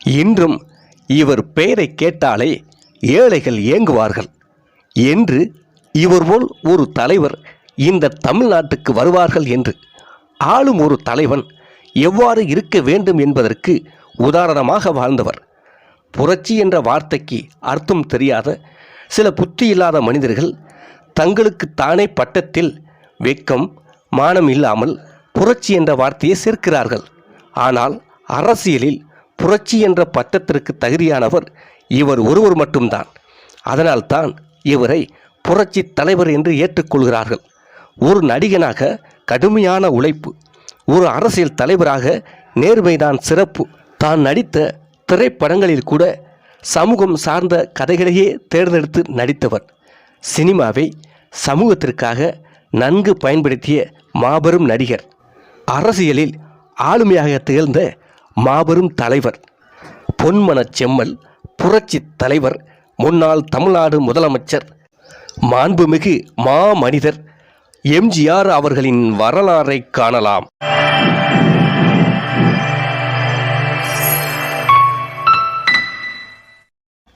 இன்றும் இவர் பெயரை கேட்டாலே ஏழைகள் ஏங்குவார்கள். என்று இவர் போல் ஒரு தலைவர் இந்த தமிழ்நாட்டுக்கு வருவார்கள் என்று ஆளும் ஒரு தலைவன் எவ்வாறு இருக்க வேண்டும் என்பதற்கு உதாரணமாக வாழ்ந்தவர். புரட்சி என்ற வார்த்தைக்கு அர்த்தம் தெரியாத சில புத்தி இல்லாத மனிதர்கள் தங்களுக்கு தானே பட்டத்தில் வெக்கம் மானம் இல்லாமல் புரட்சி என்ற வார்த்தையை சேர்க்கிறார்கள். ஆனால் அரசியலில் புரட்சி என்ற பட்டத்திற்கு தகுதியானவர் இவர் ஒருவர் மட்டும்தான். அதனால்தான் இவரை புரட்சி தலைவர் என்று ஏற்றுக்கொள்கிறார்கள். ஒரு நடிகனாக கடுமையான உழைப்பு ஒரு அரசியல் தலைவராக நேர்மைதான் சிறப்பு. தான் நடித்த திரைப்படங்களில் கூட சமூகம் சார்ந்த கதைகளையே தேர்ந்தெடுத்து நடித்தவர். சினிமாவை சமூகத்திற்காக நன்கு பயன்படுத்திய மாபெரும் நடிகர். அரசியலில் ஆளுமையாக திகழ்ந்த மாபெரும் தலைவர் பொன்மனச் செம்மல் புரட்சி தலைவர் முன்னாள் தமிழ்நாடு முதலமைச்சர் மாண்புமிகு மாமனிதர் எம்ஜிஆர் அவர்களின் வரலாறை காணலாம்.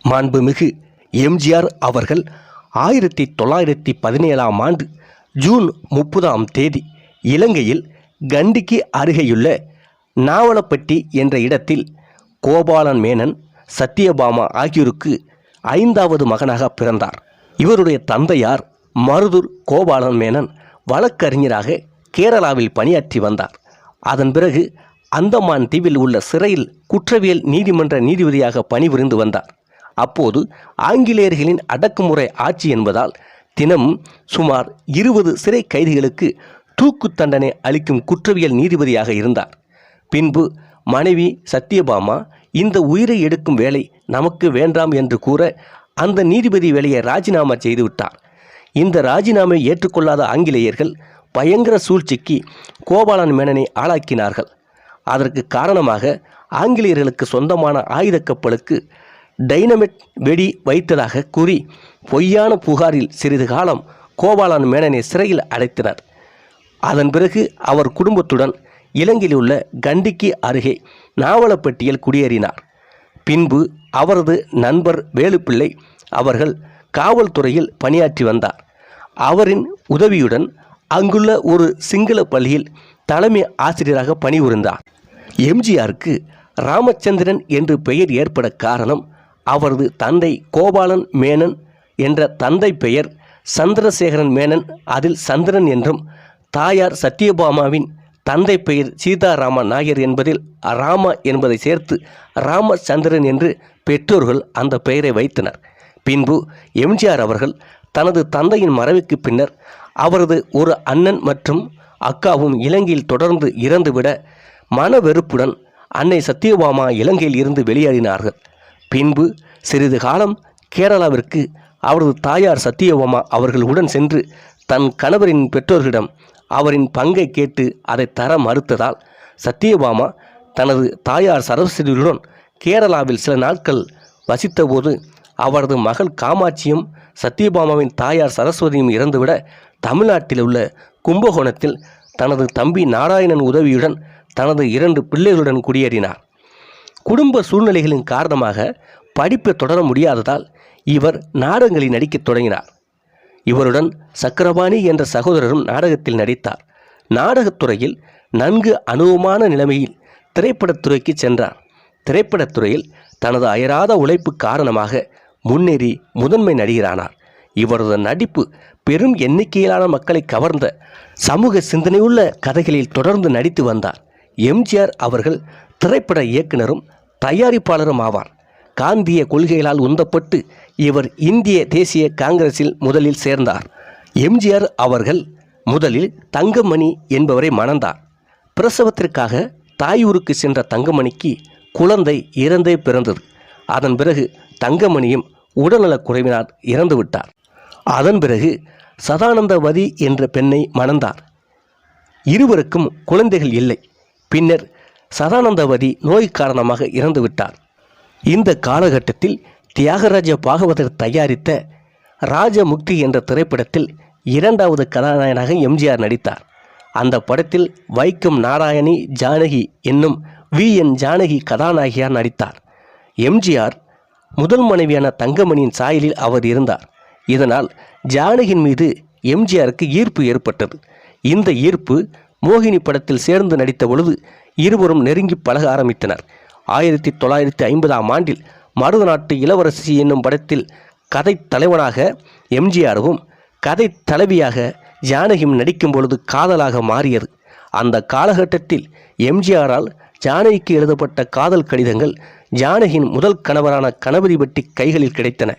மாண்புமிகு எம்ஜிஆர் அவர்கள் ஆயிரத்தி தொள்ளாயிரத்தி பதினேழாம் ஆண்டு ஜூன் முப்பதாம் தேதி இலங்கையில் கண்டிக்கு அருகேயுள்ள நாவலப்பட்டி என்ற இடத்தில் கோபாலன் மேனன் சத்யபாமா ஆகியோருக்கு ஐந்தாவது மகனாக பிறந்தார். இவருடைய தந்தையார் மருதூர் கோபாலன் மேனன் வழக்கறிஞராக கேரளாவில் பணியாற்றி வந்தார். அதன் பிறகு அந்தமான் தீவில் உள்ள சிறையில் குற்றவியல் நீதிமன்ற நீதிபதியாக பணிபுரிந்து வந்தார். அப்போது ஆங்கிலேயர்களின் அடக்குமுறை ஆட்சி என்பதால் தினம் சுமார் இருபது சிறை கைதிகளுக்கு தூக்கு தண்டனை அளிக்கும் குற்றவியல் நீதிபதியாக இருந்தார். பின்பு மனைவி சத்யபாமா இந்த உயிரை எடுக்கும் வேலை நமக்கு வேண்டாம் என்று கூற அந்த நீதிபதி வேலையை ராஜினாமா செய்துவிட்டார். இந்த ராஜினாமை ஏற்றுக்கொள்ளாத ஆங்கிலேயர்கள் பயங்கர சூழ்ச்சிக்கு கோபாலன் மேனனை ஆளாக்கினார்கள். அதற்கு காரணமாக ஆங்கிலேயர்களுக்கு சொந்தமான ஆயுதக் கப்பலுக்கு டைனமிட் வெடி வைத்ததாக கூறி பொய்யான புகாரில் சிறிது காலம் கோபாலன் மேனனை சிறையில் அடைத்தனர். அதன் பிறகு அவர் குடும்பத்துடன் இலங்கையில் உள்ள கண்டிக்கு அருகே நாவலப்பட்டியில் குடியேறினார். பின்பு அவரது நண்பர் வேலுப்பிள்ளை அவர்கள் காவல்துறையில் பணியாற்றி வந்தார். அவரின் உதவியுடன் அங்குள்ள ஒரு சிங்கள பள்ளியில் தலைமை ஆசிரியராக பணிபுரிந்தார். எம்ஜிஆருக்கு ராமச்சந்திரன் என்று பெயர் ஏற்பட காரணம் அவரது தந்தை கோபாலன் மேனன் என்ற தந்தை பெயர் சந்திரசேகரன் மேனன் அதில் சந்திரன் என்றும் தாயார் சத்யபாமாவின் தந்தை பெயர் சீதாராம நாயர் என்பதில் ராம என்பதை சேர்த்து ராமச்சந்திரன் என்று பெற்றோர்கள் அந்த பெயரை வைத்தனர். பின்பு எம்ஜிஆர் அவர்கள் தனது தந்தையின் மறைவுக்கு பின்னர் அவரது ஒரு அண்ணன் மற்றும் அக்காவும் இலங்கையில் தொடர்ந்து இறந்துவிட மன வெறுப்புடன் அன்னை சத்யபாமா இலங்கையில் இருந்து வெளியேறினார்கள். பின்பு சிறிது காலம் கேரளாவிற்கு அவரது தாயார் சத்யபாமா அவர்கள் உடன் சென்று தன் கணவரின் பெற்றோர்களிடம் அவரின் பங்கை கேட்டு அதை தர மறுத்ததால் சத்யபாமா தனது தாயார் சரஸ்வதியுடன் கேரளாவில் சில நாட்கள் வசித்தபோது அவரது மகள் காமாட்சியும் சத்யபாமாவின் தாயார் சரஸ்வதியும் இறந்துவிட தமிழ்நாட்டில் உள்ள கும்பகோணத்தில் தனது தம்பி நாராயணன் உதவியுடன் தனது இரண்டு பிள்ளைகளுடன் குடியேறினார். குடும்ப சூழ்நிலைகளின் காரணமாக படிப்பை தொடர முடியாததால் இவர் நாடகங்களில் நடிக்கத் தொடங்கினார். இவருடன் சக்கரபாணி என்ற சகோதரரும் நாடகத்தில் நடித்தார். நாடகத்துறையில் நன்கு அனுபவமான நிலைமையில் திரைப்படத்துறைக்கு சென்றார். திரைப்படத்துறையில் தனது அயராத உழைப்பு காரணமாக முன்னேறி முதன்மை நடிகரானார். இவரது நடிப்பு பெரும் எண்ணிக்கையிலான மக்களை கவர்ந்த சமூக சிந்தனையுள்ள கதைகளில் தொடர்ந்து நடித்து வந்தார். எம்ஜிஆர் அவர்கள் திரைப்பட இயக்குனரும் தயாரிப்பாளரும் ஆவார். காந்திய கொள்கைகளால் உந்தப்பட்டு இவர் இந்திய தேசிய காங்கிரஸில் முதலில் சேர்ந்தார். எம்ஜிஆர் அவர்கள் முதலில் தங்கமணி என்பவரை மணந்தார். பிரசவத்திற்காக தாயூருக்கு சென்ற தங்கமணிக்கு குழந்தை இறந்தே பிறந்தது. அதன் பிறகு தங்கமணியும் உடல்நலக் குறைவினால் இறந்துவிட்டார் அதன் பிறகு சதானந்தவதி என்ற பெண்ணை மணந்தார். இருவருக்கும் குழந்தைகள் இல்லை. பின்னர் சதானந்தவதி நோய் காரணமாக இறந்துவிட்டார் இந்த காலகட்டத்தில் தியாகராஜ பாகவதர் தயாரித்த ராஜமுக்தி என்ற திரைப்படத்தில் இரண்டாவது கதாநாயகனாக எம்ஜிஆர் நடித்தார். அந்த படத்தில் வைக்கம் நாராயணி ஜானகி என்னும் வி. என். ஜானகி கதாநாயகியார் நடித்தார். எம்ஜிஆர் முதல் மனைவியான தங்கமணியின் சாயலில் அவர் இருந்தார். இதனால் ஜானகியின் மீது எம்ஜிஆருக்கு ஈர்ப்பு ஏற்பட்டது. இந்த ஈர்ப்பு மோகினி படத்தில் சேர்ந்து நடித்த பொழுது இருவரும் நெருங்கி பழக ஆரம்பித்தனர். ஆயிரத்தி தொள்ளாயிரத்தி ஐம்பதாம் ஆண்டில் மருத நாட்டு இளவரசி என்னும் படத்தில் கதை தலைவனாக எம்ஜிஆரும் கதை தலைவியாக ஜானகியும் நடிக்கும் பொழுது காதலாக மாறியது. அந்த காலகட்டத்தில் எம்ஜிஆரால் ஜானகிக்கு எழுதப்பட்ட காதல் கடிதங்கள் ஜானகியின் முதல் கணவரான கணபதிபட்டி கைகளில் கிடைத்தன.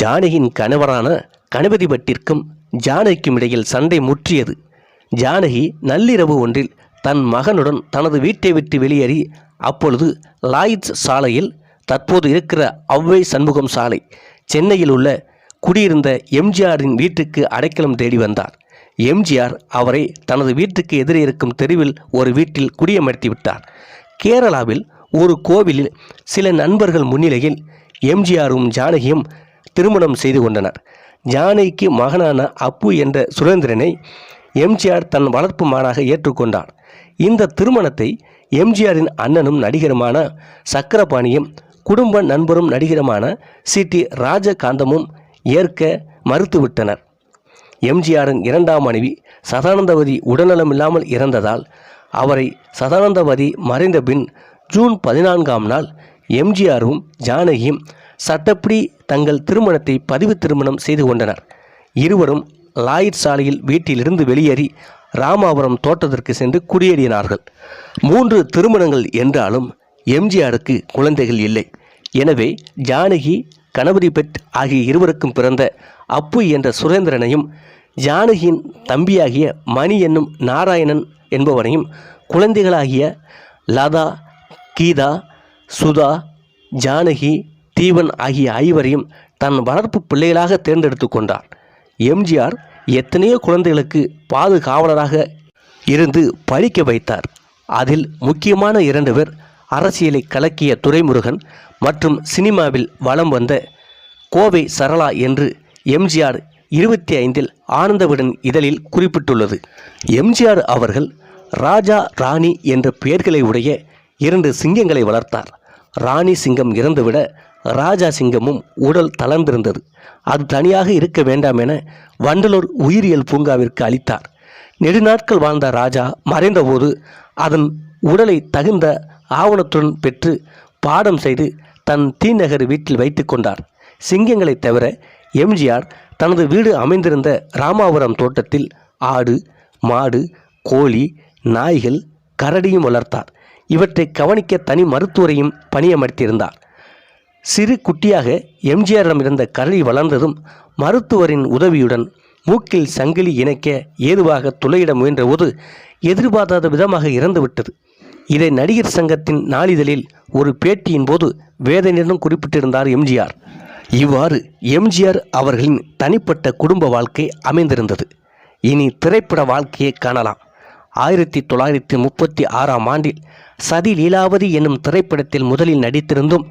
ஜானகியின் கணவரான கணபதிபட்டிற்கும் ஜானகிக்கும் இடையில் சண்டை முற்றியது. ஜானகி நள்ளிரவு ஒன்றில் தன் மகனுடன் தனது வீட்டை விட்டு வெளியேறி அப்பொழுது லாயிட்ஸ் சாலையில் தற்போது இருக்கிற அவ்வை சண்முகம் சாலை சென்னையில் உள்ள குடியிருந்த எம்ஜிஆரின் வீட்டுக்கு அடைக்கலம் தேடி வந்தார். எம்ஜிஆர் அவரை தனது வீட்டுக்கு எதிரே இருக்கும் தெருவில் ஒரு வீட்டில் குடியமர்த்தி விட்டார். கேரளாவில் ஒரு கோவிலில் சில நண்பர்கள் முன்னிலையில் எம்ஜிஆரும் ஜானகியும் திருமணம் செய்து கொண்டனர். ஜானகிக்கு மகனான அப்பு என்ற சுரேந்திரனை எம்ஜிஆர் தன் வளர்ப்பு மகனாக ஏற்றுக்கொண்டார். இந்த திருமணத்தை எம்ஜிஆரின் அண்ணனும் நடிகருமான சக்கரபாணியும் குடும்ப நண்பரும் நடிகருமான சி. டி. ராஜகாந்தமும் ஏற்க மறுத்துவிட்டனர். எம்ஜிஆரின் இரண்டாம் மனைவி சதானந்தவதி உடல்நலமில்லாமல் இறந்ததால் அவரை சதானந்தவதி மறைந்த பின் ஜூன் பதினான்காம் நாள் எம்ஜிஆரும் ஜானகியும் சட்டப்படி தங்கள் திருமணத்தை பதிவு திருமணம் செய்து கொண்டனர். இருவரும் லாயிட் சாலையில் வீட்டிலிருந்து வெளியேறி ராமாபுரம் தோட்டத்திற்கு சென்று குடியேறினார்கள். மூன்று திருமணங்கள் என்றாலும் எம்ஜிஆருக்கு குழந்தைகள் இல்லை. எனவே ஜானகி கணபதி பெட் ஆகிய இருவருக்கும் பிறந்த அப்பு என்ற சுரேந்திரனையும் ஜானகியின் தம்பியாகிய மணி என்னும் நாராயணன் என்பவனையும் குழந்தைகளாகிய லதா கீதா சுதா ஜானகி தீவன் ஆகிய ஐவரையும் தன் வளர்ப்பு பிள்ளைகளாக தேர்ந்தெடுத்து கொண்டார். எம்ஜிஆர் எத்தனையோ குழந்தைகளுக்கு பாதுகாவலராக இருந்து படிக்க வைத்தார். அதில் முக்கியமான இரண்டு பேர் அரசியலை கலக்கிய துரைமுருகன் மற்றும் சினிமாவில் வலம் வந்த கோவை சரளா என்று எம்ஜிஆர் இருபத்தி ஐந்தில் ஆனந்தவிடன் இதழில் குறிப்பிட்டுள்ளது. எம்ஜிஆர் அவர்கள் ராஜா ராணி என்ற பெயர்களை உடைய இரண்டு சிங்கங்களை வளர்த்தார். ராணி சிங்கம் இறந்துவிட ராஜா சிங்கமும் உடல் தளர்ந்திருந்தது. அது தனியாக இருக்க வேண்டாம் என வண்டலூர் உயிரியல் பூங்காவிற்கு அளித்தார். நெடுநாட்கள் வாழ்ந்த ராஜா மறைந்தபோது அதன் உடலை தகுந்த ஆவணத்துடன் பெற்று பாடம் செய்து தன் தீநகர் வீட்டில் வைத்து கொண்டார். சிங்கங்களைத் தவிர எம்ஜிஆர் தனது வீடு அமைந்திருந்த ராமாபுரம் தோட்டத்தில் ஆடு மாடு கோழி நாய்கள் கரடியும் வளர்த்தார். இவற்றை கவனிக்க தனி மருத்துவரையும் பணியமர்த்தியிருந்தார். சிறு குட்டியாக எம்ஜிஆரிடம் இருந்த கரடி வளர்ந்ததும் மருத்துவரின் உதவியுடன் மூக்கில் சங்கிலி இணைக்க ஏதுவாக துளையிட முயன்றபோது எதிர்பாராத விதமாக இறந்துவிட்டது இதை நடிகர் சங்கத்தின் நாளிதழில் ஒரு பேட்டியின் போது வேதனையுடன் குறிப்பிட்டிருந்தார் எம்ஜிஆர். இவ்வாறு எம்ஜிஆர் அவர்களின் தனிப்பட்ட குடும்ப வாழ்க்கை அமைந்திருந்தது. இனி திரைப்பட வாழ்க்கையை காணலாம். ஆயிரத்தி தொள்ளாயிரத்தி முப்பத்தி ஆறாம் ஆண்டில் சதி லீலாவதி என்னும் திரைப்படத்தில் முதலில் நடித்திருந்தும்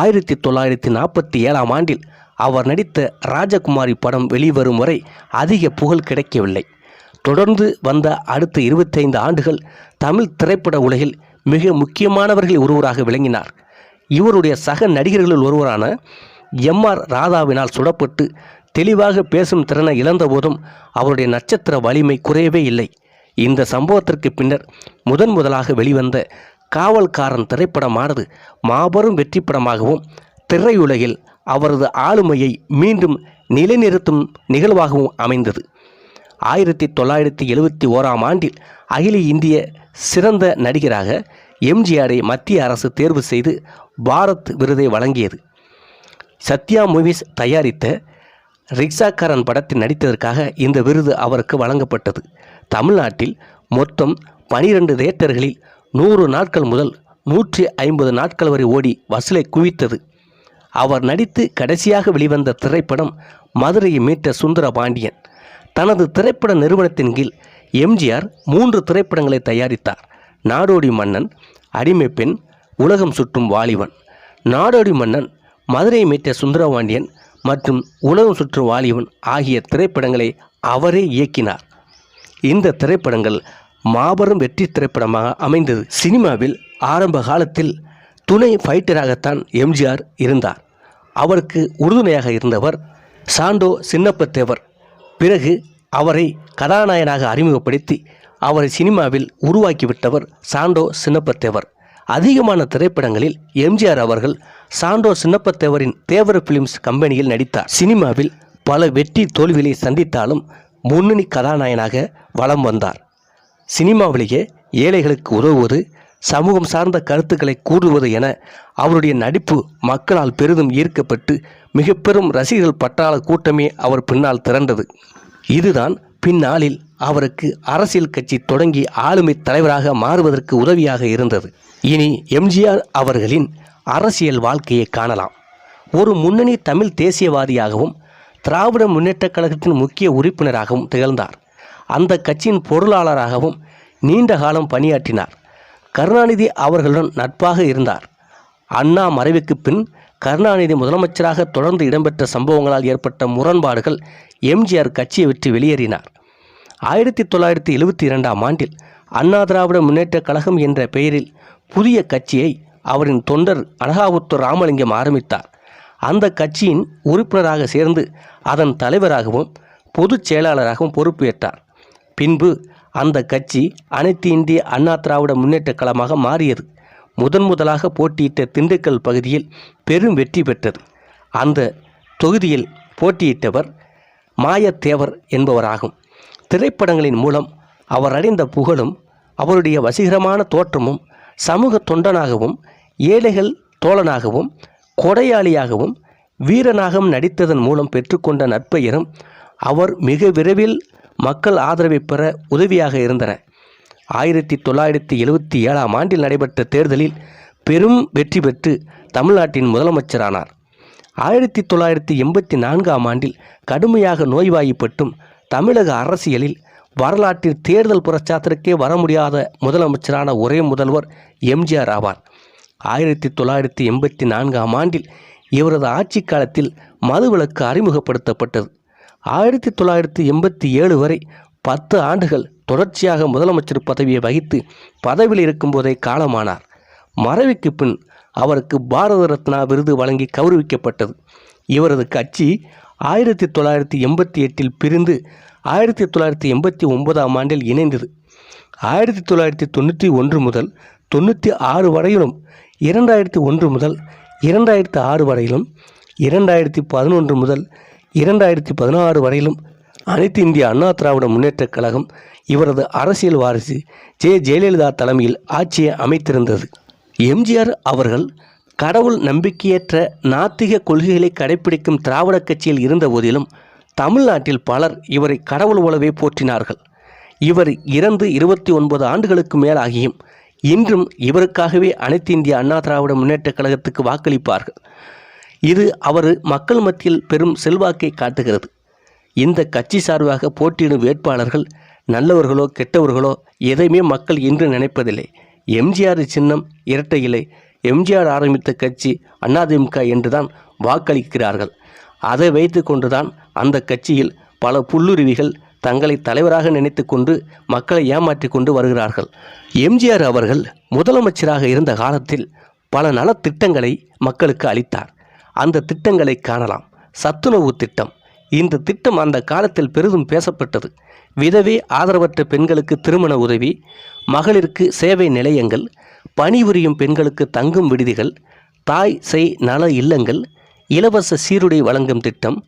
ஆயிரத்தி தொள்ளாயிரத்தி நாற்பத்தி ஏழாம் ஆண்டில் அவர் நடித்த ராஜகுமாரி படம் வெளிவரும் வரை அதிக புகழ் கிடைக்கவில்லை. தொடர்ந்து வந்த அடுத்த இருபத்தைந்து ஆண்டுகள் தமிழ் திரைப்பட உலகில் மிக முக்கியமானவர்களில் ஒருவராக விளங்கினார். இவருடைய சக நடிகர்களில் ஒருவரான எம் ஆர் ராதாவினால் சுடப்பட்டு தெளிவாக பேசும் திறனை இழந்தபோதும் அவருடைய நட்சத்திர வலிமை குறையவே இல்லை. இந்த சம்பவத்திற்கு பின்னர் முதன் முதலாக வெளிவந்த காவல்காரன் திரைப்படமானது மாபெரும் வெற்றி படமாகவும் திரையுலகில் அவரது ஆளுமையை மீண்டும் நிலைநிறுத்தும் நிகழ்வாகவும் அமைந்தது. ஆயிரத்தி தொள்ளாயிரத்தி எழுபத்தி ஓராம் ஆண்டில் அகில இந்திய சிறந்த நடிகராக எம்ஜிஆரை மத்திய அரசு தேர்வு செய்து பாரத் விருதை வழங்கியது. சத்யா மூவிஸ் தயாரித்த ரிக்ஷாக்காரன் படத்தில் நடித்ததற்காக இந்த விருது அவருக்கு வழங்கப்பட்டது. தமிழ்நாட்டில் மொத்தம் பனிரெண்டு தியேட்டர்களில் நூறு நாட்கள் முதல் நூற்றி ஐம்பது நாட்கள் வரை ஓடி வசூலை குவித்தது. அவர் நடித்து கடைசியாக வெளிவந்த திரைப்படம் மதுரையை மீட்ட சுந்தர பாண்டியன் தனது திரைப்பட நிறுவனத்தின் கீழ் எம்ஜிஆர் மூன்று திரைப்படங்களை தயாரித்தார். நாடோடி மன்னன் அடிமை பெண் உலகம் சுற்றும் வாலிபன். நாடோடி மன்னன் மதுரை மீட்ட சுந்தரபாண்டியன் மற்றும் உலகம் சுற்றும் வாலிபன் ஆகிய திரைப்படங்களை அவரே இயக்கினார். இந்த திரைப்படங்கள் மாபெரும் வெற்றி திரைப்படமாக அமைந்தது. சினிமாவில் ஆரம்ப காலத்தில் துணை ஃபைட்டராகத்தான் எம்ஜிஆர் இருந்தார். அவருக்கு உறுதுணையாக இருந்தவர் சாண்டோ சின்னப்பத்தேவர். பிறகு அவரை கதாநாயகனாக அறிமுகப்படுத்தி அவரை சினிமாவில் உருவாக்கிவிட்டவர் சாண்டோ சின்னப்பத்தேவர். அதிகமான திரைப்படங்களில் எம்ஜிஆர் அவர்கள் சாண்டோ சின்னப்பத்தேவரின் தேவர் பிலிம்ஸ் கம்பெனியில் நடித்தார். சினிமாவில் பல வெற்றி தோல்விகளை சந்தித்தாலும் முன்னணி கதாநாயகனாக வலம் வந்தார். சினிமாவிலேயே ஏழைகளுக்கு உதவுவது சமூகம் சார்ந்த கருத்துக்களை கூறுவது என அவருடைய நடிப்பு மக்களால் பெரிதும் ஈர்க்கப்பட்டு மிக பெரும் ரசிகர்கள் பட்டாள கூட்டமே அவர் பின்னால் திரண்டது. இதுதான் பின்னாளில் அவருக்கு அரசியல் கட்சி தொடங்கி ஆளுமை தலைவராக மாறுவதற்கு உதவியாக இருந்தது. இனி எம்ஜிஆர் அவர்களின் அரசியல் வாழ்க்கையை காணலாம். ஒரு முன்னணி தமிழ் தேசியவாதியாகவும் திராவிட முன்னேற்றக் கழகத்தின் முக்கிய உறுப்பினராகவும் திகழ்ந்தார். அந்த கட்சியின் பொருளாளராகவும் நீண்ட காலம் பணியாற்றினார். கருணாநிதி அவர்களுடன் நட்பாக இருந்தார். அண்ணா மறைவுக்கு பின் கருணாநிதி முதலமைச்சராக தொடர்ந்து இடம்பெற்ற சம்பவங்களால் ஏற்பட்ட முரண்பாடுகள் எம்ஜிஆர் கட்சியை விட்டு வெளியேறினார். ஆயிரத்தி தொள்ளாயிரத்தி எழுபத்தி இரண்டாம் ஆண்டில் அண்ணா திராவிட முன்னேற்றக் கழகம் என்ற பெயரில் புதிய கட்சியை அவரின் தொண்டர் அனகாபுத்தூர் ராமலிங்கம் ஆரம்பித்தார். அந்த கட்சியின் உறுப்பினராக சேர்ந்து அதன் தலைவராகவும் பொதுச் செயலாளராகவும் பொறுப்பேற்றார். பின்பு அந்த கட்சி அனைத்து இந்திய அண்ணா திராவிட முன்னேற்றக் கழகமாக மாறியது. முதன் முதலாக போட்டியிட்ட திண்டுக்கல் பகுதியில் பெரும் வெற்றி பெற்றது. அந்த தொகுதியில் போட்டியிட்டவர் மாயத்தேவர் என்பவராகும். திரைப்படங்களின் மூலம் அவர் அடைந்த புகழும் அவருடைய வசீகரமான தோற்றமும் சமூக தொண்டனாகவும் ஏழைகள் தோழனாகவும் கொடையாளியாகவும் வீரனாகவும் நடித்ததன் மூலம் பெற்றுக்கொண்ட நற்பெயரும் அவர் மிக விரைவில் மக்கள் ஆதரவை பெற உதவியாக இருந்தன. ஆயிரத்தி தொள்ளாயிரத்தி எழுபத்தி ஏழாம் ஆண்டில் நடைபெற்ற தேர்தலில் பெரும் வெற்றி பெற்று தமிழ்நாட்டின் முதலமைச்சரானார். ஆயிரத்தி தொள்ளாயிரத்தி எண்பத்தி நான்காம் ஆண்டில் கடுமையாக நோய்வாய்ப்பட்டும் தமிழக அரசியலில் வரலாற்றில் தேர்தல் பிரச்சாரத்திற்கே வர முடியாத முதலமைச்சரான ஒரே முதல்வர் எம்ஜிஆர் ஆவார். ஆயிரத்தி தொள்ளாயிரத்தி எண்பத்தி நான்காம் ஆண்டில் இவரது ஆட்சி காலத்தில் மதுவிலக்கு அறிமுகப்படுத்தப்பட்டது. ஆயிரத்தி தொள்ளாயிரத்தி எண்பத்தி ஏழு வரை பத்து ஆண்டுகள் தொடர்ச்சியாக முதலமைச்சர் பதவியை வகித்து பதவியில் இருக்கும்போதே காலமானார். மறைவுக்கு பின் அவருக்கு பாரத ரத்னா விருது வழங்கி கௌரவிக்கப்பட்டது. இவரது கட்சி ஆயிரத்தி தொள்ளாயிரத்தி எண்பத்தி எட்டில் பிரிந்து ஆயிரத்தி தொள்ளாயிரத்தி எண்பத்தி ஒன்பதாம் ஆண்டில் இணைந்தது. ஆயிரத்தி தொள்ளாயிரத்தி தொண்ணூற்றி ஒன்று முதல் தொண்ணூற்றி ஆறு வரையிலும் இரண்டாயிரத்தி ஒன்று முதல் இரண்டாயிரத்தி ஆறு வரையிலும் இரண்டாயிரத்தி பதினொன்று முதல் இரண்டாயிரத்தி பதினாறு வரையிலும் அனைத்து இந்திய அண்ணா திராவிட முன்னேற்றக் கழகம் இவரது அரசியல் வாரிசு ஜெ. ஜெயலலிதா தலைமையில் ஆட்சியை அமைத்திருந்தது. எம்ஜிஆர் அவர்கள் கடவுள் நம்பிக்கையற்ற நாத்திக கொள்கைகளை கடைப்பிடிக்கும் திராவிட கட்சியில் இருந்த போதிலும் தமிழ்நாட்டில் பலர் இவரை கடவுள் போலவே போற்றினார்கள். இவர் இறந்து இருபத்தி ஒன்பது ஆண்டுகளுக்கு மேலாகியும் இன்றும் இவருக்காகவே அனைத்து இந்திய அண்ணா திராவிட முன்னேற்ற கழகத்துக்கு வாக்களிப்பார்கள். இது அவர் மக்கள் மத்தியில் பெரும் செல்வாக்கை காட்டுகிறது. இந்த கட்சி சார்பாக போட்டியிடும் வேட்பாளர்கள் நல்லவர்களோ கெட்டவர்களோ எதையுமே மக்கள் இன்று நினைப்பதில்லை. எம்ஜிஆர் சின்னம் இரட்டை இலை எம்ஜிஆர் ஆரம்பித்த கட்சி அதிமுக என்றுதான் வாக்களிக்கிறார்கள். அதை வைத்து கொண்டுதான் அந்த கட்சியில் பல புல்லுருவிகள் தங்களை தலைவராக நினைத்து கொண்டு மக்களை ஏமாற்றி கொண்டு வருகிறார்கள். எம்ஜிஆர் அவர்கள் முதலமைச்சராக இருந்த காலத்தில் பல நலத்திட்டங்களை மக்களுக்கு அளித்தார். அந்த திட்டங்களை காணலாம். சத்துணவு திட்டம். இந்த திட்டம் அந்த காலத்தில் பெரிதும் பேசப்பட்டது. விதவே ஆதரவற்ற பெண்களுக்கு திருமண உதவி மகளிருக்கு சேவை நிலையங்கள் பணிபுரியும் பெண்களுக்கு தங்கும் விடுதிகள் தாய் செய் நல இல்லங்கள் இலவச சீருடை வழங்கும் திட்டம்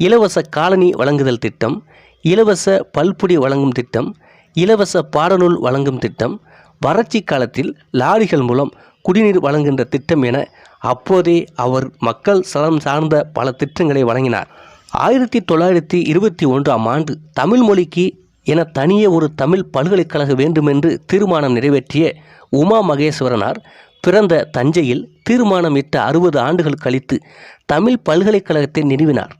இலவச காலனி வழங்குதல் திட்டம் இலவச பல்புடி வழங்கும் திட்டம் இலவச பாடநூல் வழங்கும் திட்டம் வறட்சி காலத்தில் லாரிகள் மூலம் குடிநீர் வழங்குகின்ற திட்டம் என அப்போதே அவர் மக்கள் சலம் சார்ந்த பல திட்டங்களை வழங்கினார். ஆயிரத்தி தொள்ளாயிரத்தி இருபத்தி ஒன்றாம் ஆண்டு தமிழ் மொழிக்கு என தனியே ஒரு தமிழ் பல்கலைக்கழகம் வேண்டுமென்று தீர்மானம் நிறைவேற்றிய உமா மகேஸ்வரனார் பிறந்த தஞ்சையில் தீர்மானம் இட்ட அறுபது ஆண்டுகள் கழித்து தமிழ் பல்கலைக்கழகத்தை நிறுவினார்.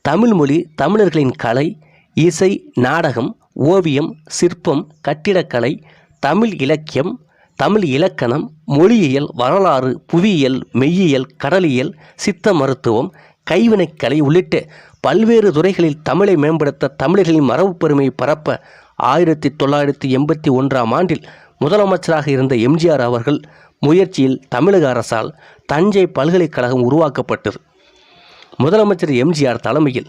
தமிழ் மொழி தமிழர்களின் கலை இசை நாடகம் ஓவியம் சிற்பம் கட்டிடக்கலை தமிழ் இலக்கியம் தமிழ் இலக்கணம் மொழியியல் வரலாறு புவியியல் மெய்யியல் கடலியல் சித்த மருத்துவம் கைவினைக்கலை உள்ளிட்ட பல்வேறு துறைகளில் தமிழை மேம்படுத்த தமிழர்களின் மரபு பெருமையை பரப்ப ஆயிரத்தி தொள்ளாயிரத்தி எண்பத்தி ஒன்றாம் ஆண்டில் முதலமைச்சராக இருந்த எம்ஜிஆர் அவர்கள் முயற்சியில் தமிழக அரசால் தஞ்சை பல்கலைக்கழகம் உருவாக்கப்பட்டது. முதலமைச்சர் எம்ஜிஆர் தலைமையில்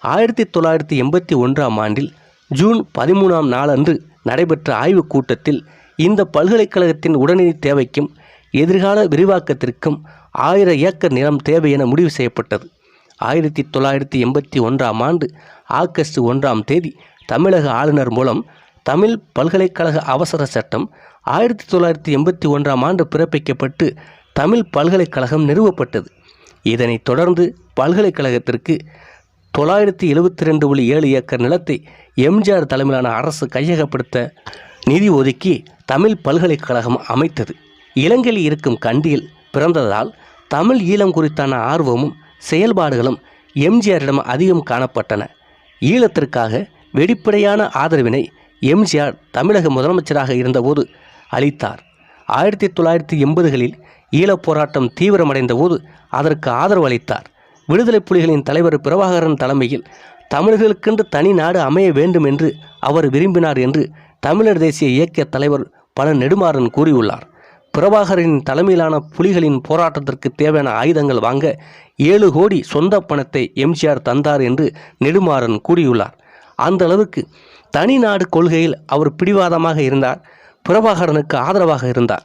ஆயிரத்தி தொள்ளாயிரத்தி எண்பத்தி ஒன்றாம் ஆண்டில் ஜூன் பதிமூணாம் நாளன்று நடைபெற்ற ஆய்வுக் கூட்டத்தில் இந்த பல்கலைக்கழகத்தின் உடனடி தேவைக்கும் எதிர்கால விரிவாக்கத்திற்கும் ஆயிரம் ஏக்கர் நிலம் தேவை என முடிவு செய்யப்பட்டது. ஆயிரத்தி தொள்ளாயிரத்தி எண்பத்தி ஒன்றாம் ஆண்டு ஆகஸ்ட் ஒன்றாம் தேதி தமிழக ஆளுநர் மூலம் தமிழ் பல்கலைக்கழக அவசர சட்டம் ஆயிரத்தி தொள்ளாயிரத்தி எண்பத்தி ஒன்றாம் ஆண்டு பிறப்பிக்கப்பட்டு தமிழ் பல்கலைக்கழகம் நிறுவப்பட்டது. இதனைத் தொடர்ந்து பல்கலைக்கழகத்திற்கு தொள்ளாயிரத்தி எழுபத்தி ரெண்டு புள்ளி ஏழு ஏக்கர் நிலத்தை எம்ஜிஆர் தலைமையிலான அரசு கையகப்படுத்த நிதி ஒதுக்கி தமிழ் பல்கலைக்கழகம் அமைத்தது. இலங்கையில் இருக்கும் கண்டியில் பிறந்ததால் தமிழ் ஈழம் குறித்தான ஆர்வமும் செயல்பாடுகளும் எம்ஜிஆரிடம் அதிகம் காணப்பட்டன. ஈழத்திற்காக வெளிப்படையான ஆதரவினை எம்ஜிஆர் தமிழக முதலமைச்சராக இருந்தபோது அளித்தார். ஆயிரத்தி தொள்ளாயிரத்தி எண்பதுகளில் ஈழப் போராட்டம் தீவிரமடைந்த போது அதற்கு ஆதரவு அளித்தார். விடுதலை புலிகளின் தலைவர் பிரபாகரன் தலைமையில் தமிழர்களுக்கென்று தனி நாடு அமைய வேண்டும் என்று அவர் விரும்பினார் என்று தமிழர் தேசிய இயக்க தலைவர் பல நெடுமாறன் கூறியுள்ளார். பிரபாகரின் தலைமையிலான புலிகளின் போராட்டத்திற்கு தேவையான ஆயுதங்கள் வாங்க ஏழு கோடி சொந்த பணத்தை எம்ஜிஆர் தந்தார் என்று நெடுமாறன் கூறியுள்ளார். அந்த அளவுக்கு தனி நாடு கொள்கையில் அவர் பிடிவாதமாக இருந்தார். பிரபாகரனுக்கு ஆதரவாக இருந்தார்.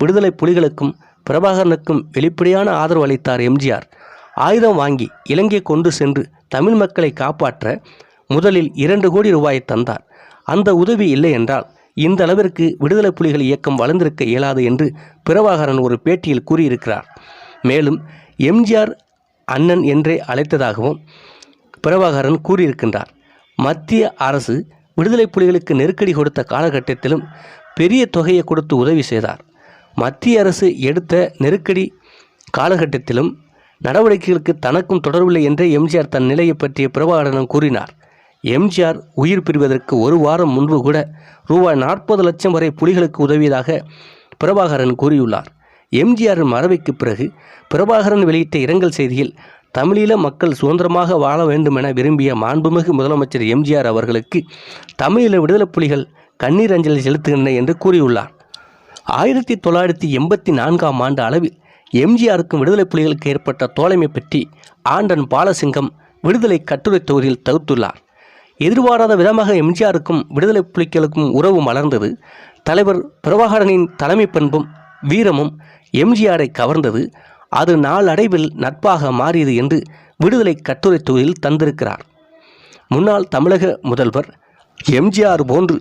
விடுதலை புலிகளுக்கும் பிரபாகரனுக்கும் வெளிப்படையான ஆதரவு அளித்தார் எம்ஜிஆர் ஆயுதம் வாங்கி இலங்கை கொண்டு சென்று தமிழ் மக்களை காப்பாற்ற முதலில் இரண்டு கோடி ரூபாயை தந்தார். அந்த உதவி இல்லை என்றால் இந்த அளவிற்கு விடுதலை புலிகள் இயக்கம் வளர்ந்திருக்க இயலாது என்று பிரபாகரன் ஒரு பேட்டியில் கூறியிருக்கிறார். மேலும் எம்ஜிஆர் அண்ணன் என்றே அழைத்ததாகவும் பிரபாகரன் கூறியிருக்கின்றார். மத்திய அரசு விடுதலை புலிகளுக்கு நெருக்கடி கொடுத்த காலகட்டத்திலும் பெரிய தொகையை கொடுத்து உதவி செய்தார். மத்திய அரசு எடுத்த நெருக்கடி காலகட்டத்திலும் நடவடிக்கைகளுக்கு தனக்கும் தொடர்பில்லை என்றே எம்ஜிஆர் தன் நிலையை பற்றிய பிரபாகரனும் கூறினார். எம்ஜிஆர் உயிர் பிரிவதற்கு ஒரு வாரம் முன்பு கூட ரூபாய் நாற்பது லட்சம் வரை புலிகளுக்கு உதவியதாக பிரபாகரன் கூறியுள்ளார். எம்ஜிஆரின் மறைவுக்கு பிறகு பிரபாகரன் வெளியிட்ட இரங்கல் செய்தியில் தமிழீழ மக்கள் சுதந்திரமாக வாழ வேண்டுமென விரும்பிய மாண்புமிகு முதலமைச்சர் எம்ஜிஆர் அவர்களுக்கு தமிழீழ விடுதலை புலிகள் கண்ணீர் அஞ்சலி செலுத்துகின்றன என்று கூறியுள்ளார். ஆயிரத்தி தொள்ளாயிரத்தி எண்பத்தி நான்காம் ஆண்டு அளவில் எம்ஜிஆருக்கும் விடுதலை புலிகளுக்கு ஏற்பட்ட தோழமை பற்றி ஆண்டன் பாலசிங்கம் விடுதலை கட்டுரை தொகுதியில் தவிர்த்துள்ளார் எதிர்பாராத விதமாக எம்ஜிஆருக்கும் விடுதலை புலிகளுக்கும் உறவு மலர்ந்தது. தலைவர் பிரபாகரனின் தலைமை பண்பும் வீரமும் எம்ஜிஆரை கவர்ந்தது. அது நாளடைவில் நட்பாக மாறியது என்று விடுதலை கட்டுரை தொகுதியில் தந்திருக்கிறார். முன்னாள் தமிழக முதல்வர் எம்ஜிஆர் போன்று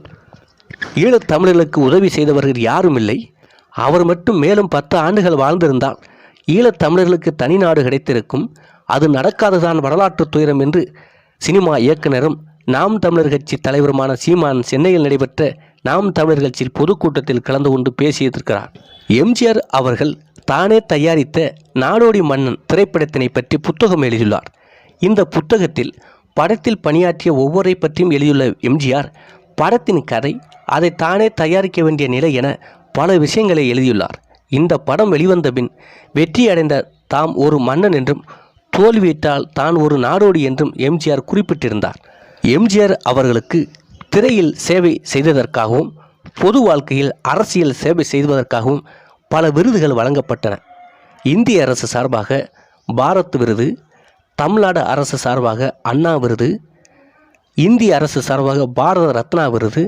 ஈழத்தமிழர்களுக்கு உதவி செய்தவர்கள் யாரும் இல்லை அவர் மட்டும் மேலும் பத்து ஆண்டுகள் வாழ்ந்திருந்தால் ஈழத் தமிழர்களுக்கு தனி நாடு கிடைத்திருக்கும். அது நடக்காததான் வரலாற்று துயரம் என்று சினிமா இயக்குனரும் நாம் தமிழர் கட்சி தலைவருமான சீமான் சென்னையில் நடைபெற்ற நாம் தமிழர் கட்சியில் பொதுக்கூட்டத்தில் கலந்து கொண்டு பேசியிருக்கிறார். எம்ஜிஆர் அவர்கள் தானே தயாரித்த நாடோடி மன்னன் திரைப்படத்தினை பற்றி புத்தகம் எழுதியுள்ளார். இந்த புத்தகத்தில் படத்தில் பணியாற்றிய ஒவ்வொரை பற்றியும் எழுதியுள்ள எம்ஜிஆர் படத்தின் கதை அதை தானே தயாரிக்க வேண்டிய நிலை என பல விஷயங்களை எழுதியுள்ளார். இந்த படம் வெளிவந்த பின் வெற்றி அடைந்த தாம் ஒரு மன்னன் என்றும் தோல்வியிட்டால் தான் ஒரு நாடோடி என்றும் எம்ஜிஆர் குறிப்பிட்டிருந்தார். எம்ஜிஆர் அவர்களுக்கு திரையில் சேவை செய்ததற்காகவும் பொது வாழ்க்கையில் அரசியல் சேவை செய்வதற்காகவும் பல விருதுகள் வழங்கப்பட்டன. இந்திய அரசு சார்பாக பாரத் விருது தமிழ்நாடு அரசு சார்பாக அண்ணா விருது இந்திய அரசு சார்பாக பாரத ரத்னா விருது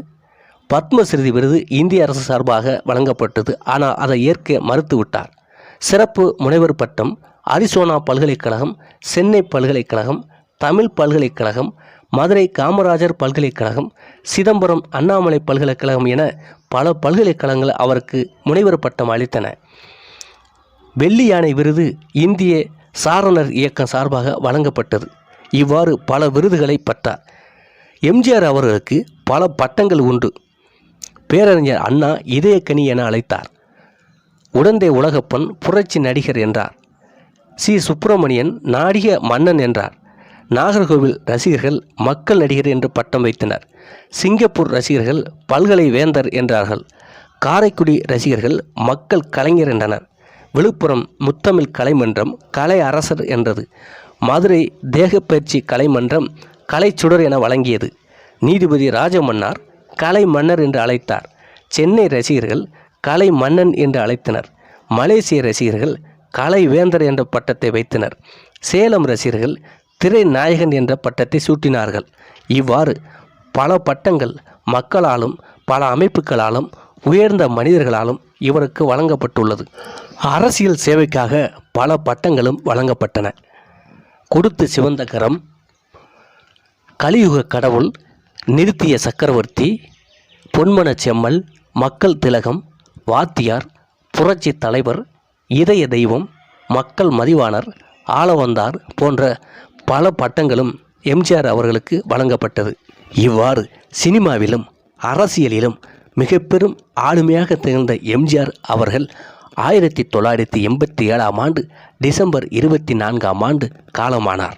பத்மஸ்ரீ விருது இந்திய அரசு சார்பாக வழங்கப்பட்டது. ஆனால் அதை ஏற்க மறுத்துவிட்டார். சிறப்பு முனைவர் பட்டம் அரிசோனா பல்கலைக்கழகம் சென்னை பல்கலைக்கழகம் தமிழ் பல்கலைக்கழகம் மதுரை காமராஜர் பல்கலைக்கழகம் சிதம்பரம் அண்ணாமலை பல்கலைக்கழகம் என பல பல்கலைக்கழகங்கள் அவருக்கு முனைவர் பட்டம் அளித்தன. வெள்ளி யானை விருது இந்திய சாரணர் இயக்கம் சார்பாக வழங்கப்பட்டது. இவ்வாறு பல விருதுகளை பெற்றார். எம்ஜிஆர் அவர்களுக்கு பல பட்டங்கள் உண்டு. பேரறிஞர் அண்ணா இதயக்கனி என அழைத்தார். உடந்தை உலகப்பன் புரட்சி நடிகர் என்றார். சி. சுப்பிரமணியன் நாடிய மன்னன் என்றார். நாகர்கோவில் ரசிகர்கள் மக்கள் நடிகர் என்று பட்டம் வைத்தனர். சிங்கப்பூர் ரசிகர்கள் பல்கலை வேந்தர் என்றார்கள். காரைக்குடி ரசிகர்கள் மக்கள் கலைஞர் என்றனர். விழுப்புரம் முத்தமிழ் கலைமன்றம் கலை அரசர் என்றது. மதுரை தேகப்பயிற்சி கலைமன்றம் கலைச்சுடர் என வழங்கியது. நீதிபதி ராஜமன்னார் கலை மன்னர் என்று அழைத்தார். சென்னை ரசிகர்கள் கலை மன்னன் என்று அழைத்தனர். மலேசிய ரசிகர்கள் கலை வேந்தர் என்ற பட்டத்தை வைத்தனர். சேலம் ரசிகர்கள் திரை நாயகன் என்ற பட்டத்தை சூட்டினார்கள். இவ்வாறு பல பட்டங்கள் மக்களாலும் பல அமைப்புகளாலும் உயர்ந்த மனிதர்களாலும் இவருக்கு வழங்கப்பட்டுள்ளது. அரசியல் சேவைக்காக பல பட்டங்களும் வழங்கப்பட்டன. கொடுத்து சிவந்த கரம் கலியுக கடவுள் நிறுத்திய சக்கரவர்த்தி பொன்மன செம்மல் மக்கள் திலகம் வாத்தியார் புரட்சி தலைவர் இதய தெய்வம் மக்கள் மதிவாணர் ஆளவந்தார் போன்ற பல பட்டங்களும் எம்ஜிஆர் அவர்களுக்கு வழங்கப்பட்டது. இவ்வாறு சினிமாவிலும் அரசியலிலும் மிக பெரும் ஆளுமையாக திகழ்ந்த எம்ஜிஆர் அவர்கள் ஆயிரத்தி தொள்ளாயிரத்தி எண்பத்தி ஏழாம் ஆண்டு டிசம்பர் இருபத்தி நான்காம் ஆண்டு காலமானார்.